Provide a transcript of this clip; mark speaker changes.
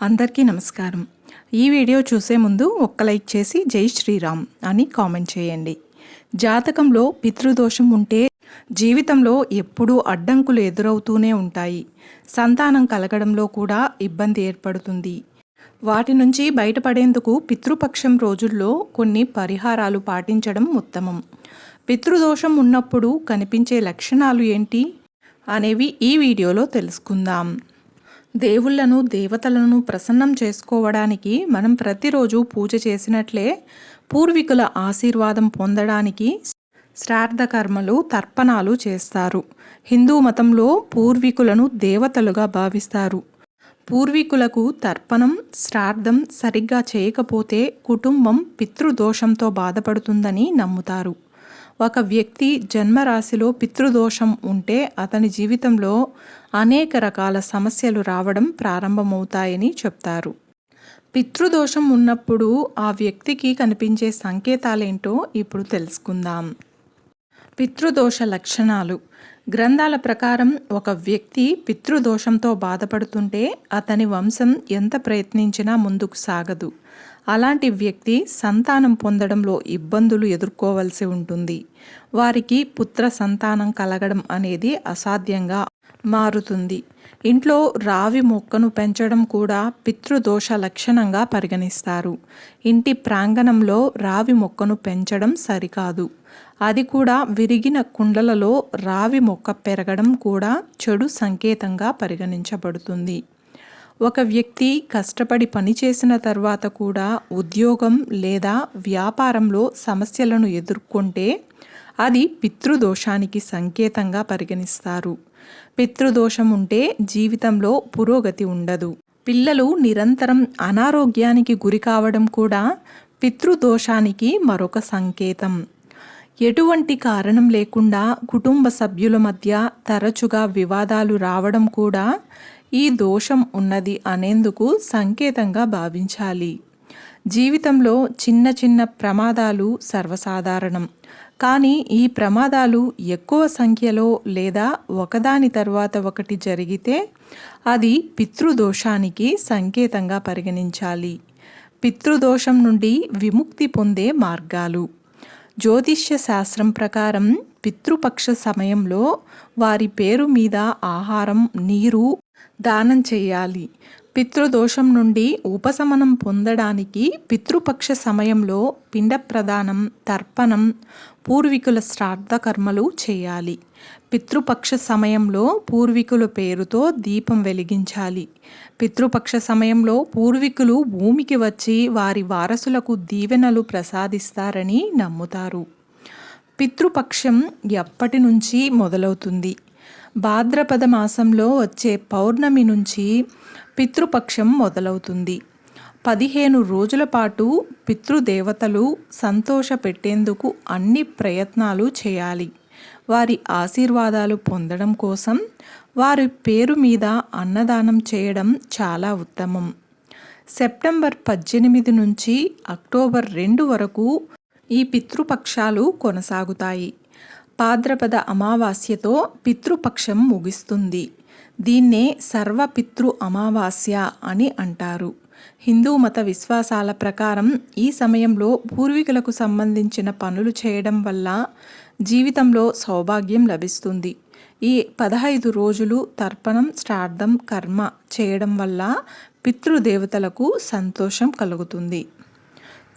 Speaker 1: అందరికీ నమస్కారం. ఈ వీడియో చూసే ముందు ఒక్క లైక్ చేసి జై శ్రీరామ్ అని కామెంట్ చేయండి. జాతకంలో పితృదోషం ఉంటే జీవితంలో ఎప్పుడూ అడ్డంకులు ఎదురవుతూనే ఉంటాయి. సంతానం కలగడంలో కూడా ఇబ్బంది ఏర్పడుతుంది. వాటి నుంచి బయటపడేందుకు పితృపక్షం రోజుల్లో కొన్ని పరిహారాలు పాటించడం ఉత్తమం. పితృదోషం ఉన్నప్పుడు కనిపించే లక్షణాలు ఏంటి? అనేవి ఈ వీడియోలో తెలుసుకుందాం. దేవుళ్ళను దేవతలను ప్రసన్నం చేసుకోవడానికి మనం ప్రతిరోజు పూజ చేసినట్లే పూర్వీకుల ఆశీర్వాదం పొందడానికి శ్రాద్ధ కర్మలు తర్పణాలు చేస్తారు. హిందూ మతంలో పూర్వీకులను దేవతలుగా భావిస్తారు. పూర్వీకులకు తర్పణం శ్రాద్ధం సరిగ్గా చేయకపోతే కుటుంబం పితృదోషంతో బాధపడుతుందని నమ్ముతారు. ఒక వ్యక్తి జన్మరాశిలో పితృదోషం ఉంటే అతని జీవితంలో అనేక రకాల సమస్యలు రావడం ప్రారంభమవుతాయని చెప్తారు. పితృదోషం ఉన్నప్పుడు ఆ వ్యక్తికి కనిపించే సంకేతాలేంటో ఇప్పుడు తెలుసుకుందాం. పితృదోష లక్షణాలు. గ్రంథాల ప్రకారం ఒక వ్యక్తి పితృదోషంతో బాధపడుతుంటే అతని వంశం ఎంత ప్రయత్నించినా ముందుకు సాగదు. అలాంటి వ్యక్తి సంతానం పొందడంలో ఇబ్బందులు ఎదుర్కోవలసి ఉంటుంది. వారికి పుత్ర సంతానం కలగడం అనేది అసాధ్యంగా మారుతుంది. ఇంట్లో రావి మొక్కను పెంచడం కూడా పితృదోష లక్షణంగా పరిగణిస్తారు. ఇంటి ప్రాంగణంలో రావి మొక్కను పెంచడం సరికాదు. అది కూడా విరిగిన కుండలలో రావి మొక్క పెరగడం కూడా చెడు సంకేతంగా పరిగణించబడుతుంది. ఒక వ్యక్తి కష్టపడి పనిచేసిన తర్వాత కూడా ఉద్యోగం లేదా వ్యాపారంలో సమస్యలను ఎదుర్కొంటే అది పితృదోషానికి సంకేతంగా పరిగణిస్తారు. పితృదోషం ఉంటే జీవితంలో పురోగతి ఉండదు. పిల్లలు నిరంతరం అనారోగ్యానికి గురి కావడం కూడా పితృదోషానికి మరొక సంకేతం. ఎటువంటి కారణం లేకుండా కుటుంబ సభ్యుల మధ్య తరచుగా వివాదాలు రావడం కూడా ఈ దోషం ఉన్నది అనేందుకు సంకేతంగా భావించాలి. జీవితంలో చిన్న చిన్న ప్రమాదాలు సర్వసాధారణం. కానీ ఈ ప్రమాదాలు ఎక్కువ సంఖ్యలో లేదా ఒకదాని తర్వాత ఒకటి జరిగితే అది పితృదోషానికి సంకేతంగా పరిగణించాలి. పితృదోషం నుండి విముక్తి పొందే మార్గాలు. జ్యోతిష్య శాస్త్రం ప్రకారం పితృపక్ష సమయంలో వారి పేరు మీద ఆహారం నీరు దానం చేయాలి. పితృదోషం నుండి ఉపశమనం పొందడానికి పితృపక్ష సమయంలో పిండ ప్రదానం తర్పణం పూర్వీకుల శ్రాద్ధ కర్మలు చేయాలి. పితృపక్ష సమయంలో పూర్వీకుల పేరుతో దీపం వెలిగించాలి. పితృపక్ష సమయంలో పూర్వీకులు భూమికి వచ్చి వారి వారసులకు దీవెనలు ప్రసాదిస్తారని నమ్ముతారు. పితృపక్షం ఎప్పటి నుంచి మొదలవుతుంది? భాద్రపద మాసంలో వచ్చే పౌర్ణమి నుంచి పితృపక్షం మొదలవుతుంది. పదిహేను రోజుల పాటు పితృదేవతలు సంతోష పెట్టేందుకు అన్ని ప్రయత్నాలు చేయాలి. వారి ఆశీర్వాదాలు పొందడం కోసం వారి పేరు మీద అన్నదానం చేయడం చాలా ఉత్తమం. సెప్టెంబర్ పద్దెనిమిది నుంచి అక్టోబర్ రెండు వరకు ఈ పితృపక్షాలు కొనసాగుతాయి. భాద్రపద అమావాస్యతో పితృపక్షం ముగిస్తుంది. దీన్నే సర్వపితృ అమావాస్య అని అంటారు. హిందూ మత విశ్వాసాల ప్రకారం ఈ సమయంలో పూర్వీకులకు సంబంధించిన పనులు చేయడం వల్ల జీవితంలో సౌభాగ్యం లభిస్తుంది. ఈ పదహైదు రోజులు తర్పణం శ్రాద్ధం కర్మ చేయడం వల్ల పితృదేవతలకు సంతోషం కలుగుతుంది.